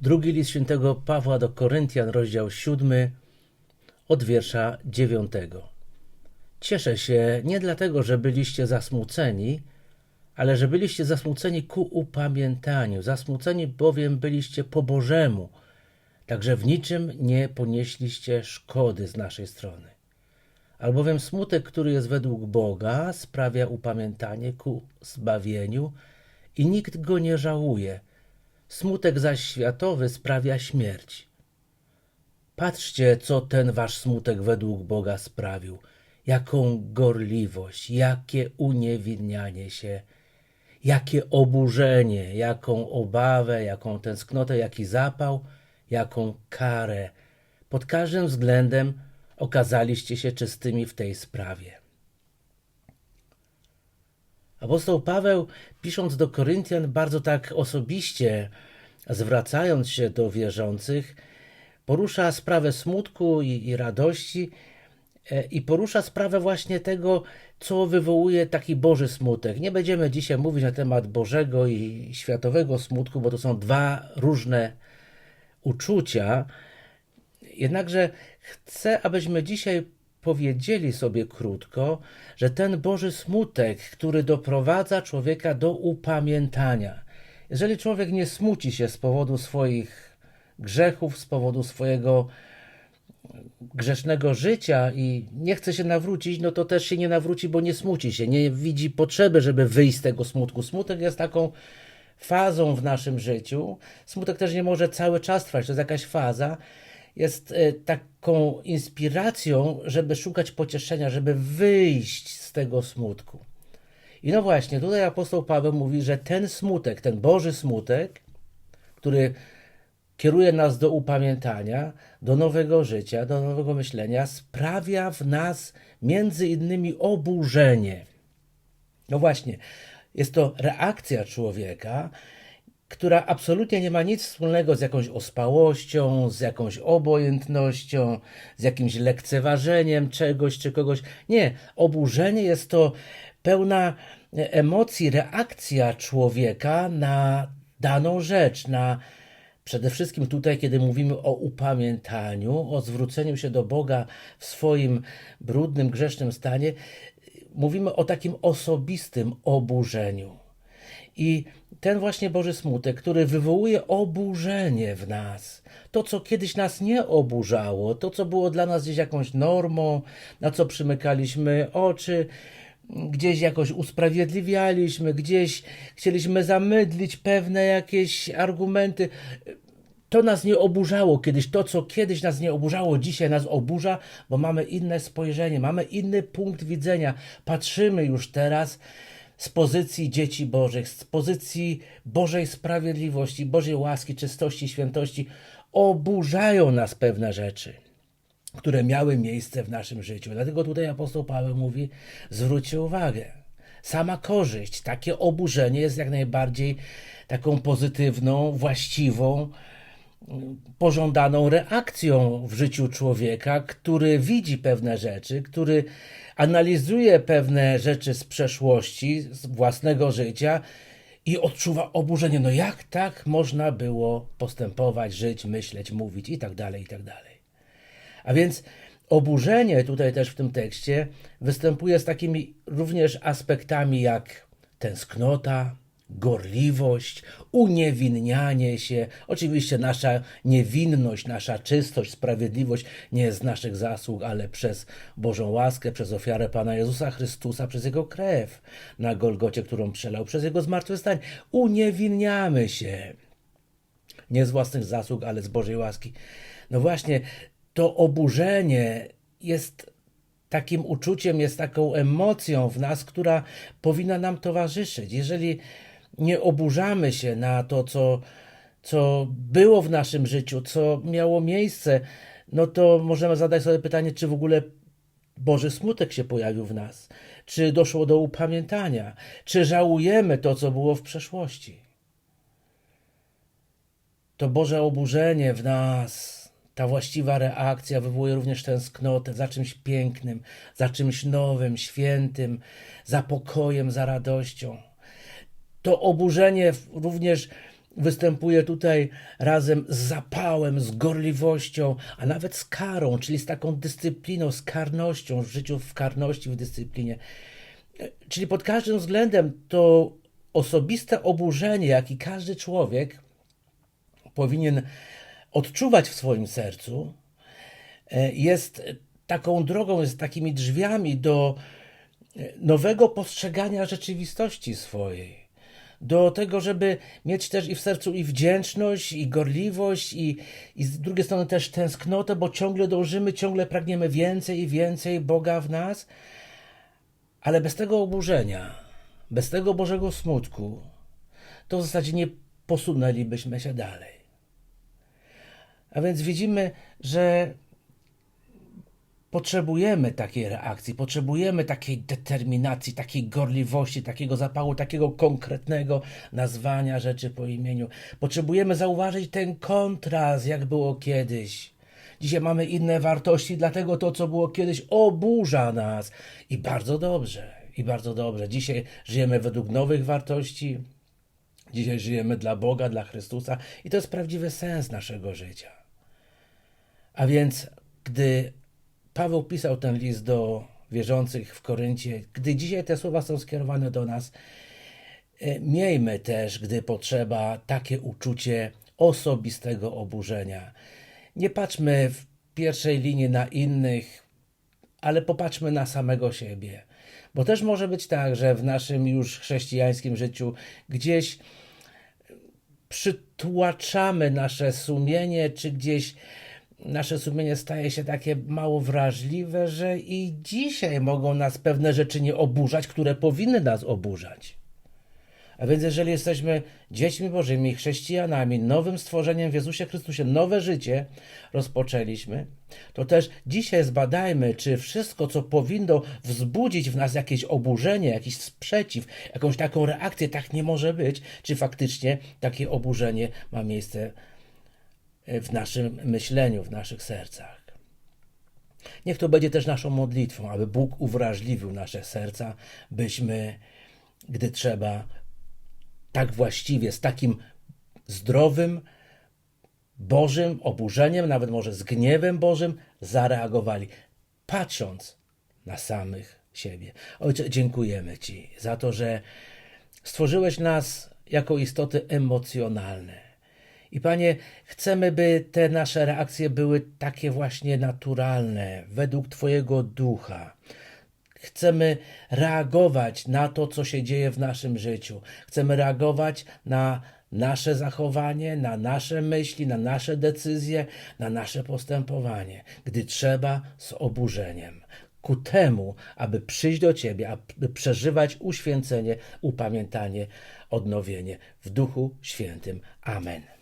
Drugi list świętego Pawła do Koryntian, rozdział 7, od wiersza 9. Cieszę się nie dlatego, że byliście zasmuceni, ale że byliście zasmuceni ku upamiętaniu. Zasmuceni bowiem byliście po Bożemu, także w niczym nie ponieśliście szkody z naszej strony. Albowiem smutek, który jest według Boga, sprawia upamiętanie ku zbawieniu i nikt go nie żałuje. Smutek zaś światowy sprawia śmierć. Patrzcie, co ten wasz smutek według Boga sprawił. Jaką gorliwość, jakie uniewinnianie się, jakie oburzenie, jaką obawę, jaką tęsknotę, jaki zapał, jaką karę. Pod każdym względem okazaliście się czystymi w tej sprawie. Apostoł Paweł, pisząc do Koryntian, bardzo tak osobiście, zwracając się do wierzących, porusza sprawę smutku i, i radości e, i porusza sprawę właśnie tego, co wywołuje taki Boży smutek. Nie będziemy dzisiaj mówić na temat Bożego i światowego smutku, bo to są dwa różne uczucia. Jednakże chcę, abyśmy dzisiaj powiedzieli sobie krótko, że ten Boży smutek, który doprowadza człowieka do upamiętania. Jeżeli człowiek nie smuci się z powodu swoich grzechów, z powodu swojego grzesznego życia i nie chce się nawrócić, no to też się nie nawróci, bo nie smuci się, nie widzi potrzeby, żeby wyjść z tego smutku. Smutek jest taką fazą w naszym życiu. Smutek też nie może cały czas trwać, to jest jakaś faza. Jest e, taką inspiracją, żeby szukać pocieszenia, żeby wyjść z tego smutku. I no właśnie, tutaj apostoł Paweł mówi, że ten smutek, ten Boży smutek, który kieruje nas do upamiętania, do nowego życia, do nowego myślenia, sprawia w nas między innymi oburzenie. No właśnie, jest to reakcja człowieka, która absolutnie nie ma nic wspólnego z jakąś ospałością, z jakąś obojętnością, z jakimś lekceważeniem czegoś czy kogoś. Nie, oburzenie jest to pełna emocji, reakcja człowieka na daną rzecz, na Przede wszystkim tutaj, kiedy mówimy o upamiętaniu, o zwróceniu się do Boga w swoim brudnym, grzesznym stanie, mówimy o takim osobistym oburzeniu. I ten właśnie Boży smutek, który wywołuje oburzenie w nas, to co kiedyś nas nie oburzało, to co było dla nas gdzieś jakąś normą, na co przymykaliśmy oczy, gdzieś jakoś usprawiedliwialiśmy, gdzieś chcieliśmy zamydlić pewne jakieś argumenty. To nas nie oburzało kiedyś. To, co kiedyś nas nie oburzało, dzisiaj nas oburza, bo mamy inne spojrzenie, mamy inny punkt widzenia. Patrzymy już teraz z pozycji dzieci Bożych, z pozycji Bożej sprawiedliwości, Bożej łaski, czystości, świętości. Oburzają nas pewne rzeczy które miały miejsce w naszym życiu. Dlatego tutaj apostoł Paweł mówi: zwróćcie uwagę. Sama korzyść, takie oburzenie jest jak najbardziej taką pozytywną, właściwą, pożądaną reakcją w życiu człowieka, który widzi pewne rzeczy, który analizuje pewne rzeczy z przeszłości, z własnego życia i odczuwa oburzenie. No jak tak można było postępować, żyć, myśleć, mówić i tak dalej, i tak dalej. A więc oburzenie tutaj też w tym tekście występuje z takimi również aspektami jak tęsknota, gorliwość, uniewinnianie się. Oczywiście nasza niewinność, nasza czystość, sprawiedliwość nie jest z naszych zasług, ale przez Bożą łaskę, przez ofiarę Pana Jezusa Chrystusa, przez Jego krew na Golgocie, którą przelał, przez Jego zmartwychwstanie. Uniewinniamy się. Nie z własnych zasług, ale z Bożej łaski. No właśnie, to oburzenie jest takim uczuciem, jest taką emocją w nas, która powinna nam towarzyszyć. Jeżeli nie oburzamy się na to, co, co było w naszym życiu, co miało miejsce, no to możemy zadać sobie pytanie, czy w ogóle Boży smutek się pojawił w nas, czy doszło do upamiętania, czy żałujemy to, co było w przeszłości. To Boże oburzenie w nas ta właściwa reakcja wywołuje również tęsknotę za czymś pięknym, za czymś nowym, świętym, za pokojem, za radością. To oburzenie również występuje tutaj razem z zapałem, z gorliwością, a nawet z karą, czyli z taką dyscypliną, z karnością w życiu, w karności, w dyscyplinie. Czyli pod każdym względem to osobiste oburzenie, jaki każdy człowiek powinien odczuwać w swoim sercu, e, jest taką drogą, jest takimi drzwiami do e, nowego postrzegania rzeczywistości swojej. Do tego, żeby mieć też i w sercu i wdzięczność, i gorliwość, i, i z drugiej strony też tęsknotę, bo ciągle dążymy, ciągle pragniemy więcej i więcej Boga w nas, ale bez tego oburzenia, bez tego Bożego smutku, to w zasadzie nie posunęlibyśmy się dalej. A więc widzimy, że potrzebujemy takiej reakcji, potrzebujemy takiej determinacji, takiej gorliwości, takiego zapału, takiego konkretnego nazwania rzeczy po imieniu. Potrzebujemy zauważyć ten kontrast, jak było kiedyś. Dzisiaj mamy inne wartości, dlatego to, co było kiedyś, oburza nas. I bardzo dobrze, i bardzo dobrze. Dzisiaj żyjemy według nowych wartości. Dzisiaj żyjemy dla Boga, dla Chrystusa i to jest prawdziwy sens naszego życia. A więc, gdy Paweł pisał ten list do wierzących w Koryncie, gdy dzisiaj te słowa są skierowane do nas, e, miejmy też, gdy potrzeba, takie uczucie osobistego oburzenia. Nie patrzmy w pierwszej linii na innych, ale popatrzmy na samego siebie. Bo też może być tak, że w naszym już chrześcijańskim życiu gdzieś przytłaczamy nasze sumienie, czy gdzieś nasze sumienie staje się takie mało wrażliwe, że i dzisiaj mogą nas pewne rzeczy nie oburzać, które powinny nas oburzać. A więc jeżeli jesteśmy dziećmi Bożymi, chrześcijanami, nowym stworzeniem w Jezusie Chrystusie, nowe życie rozpoczęliśmy, to też dzisiaj zbadajmy, czy wszystko, co powinno wzbudzić w nas jakieś oburzenie, jakiś sprzeciw, jakąś taką reakcję, tak nie może być, czy faktycznie takie oburzenie ma miejsce w naszym myśleniu, w naszych sercach. Niech to będzie też naszą modlitwą, aby Bóg uwrażliwił nasze serca, byśmy, gdy trzeba, tak właściwie, z takim zdrowym, Bożym oburzeniem, nawet może z gniewem Bożym, zareagowali, patrząc na samych siebie. Ojcze, dziękujemy Ci za to, że stworzyłeś nas jako istoty emocjonalne. I Panie, chcemy, by te nasze reakcje były takie właśnie naturalne, według Twojego ducha. Chcemy reagować na to, co się dzieje w naszym życiu. Chcemy reagować na nasze zachowanie, na nasze myśli, na nasze decyzje, na nasze postępowanie, gdy trzeba z oburzeniem. Ku temu, aby przyjść do Ciebie, aby przeżywać uświęcenie, upamiętanie, odnowienie w Duchu Świętym. Amen.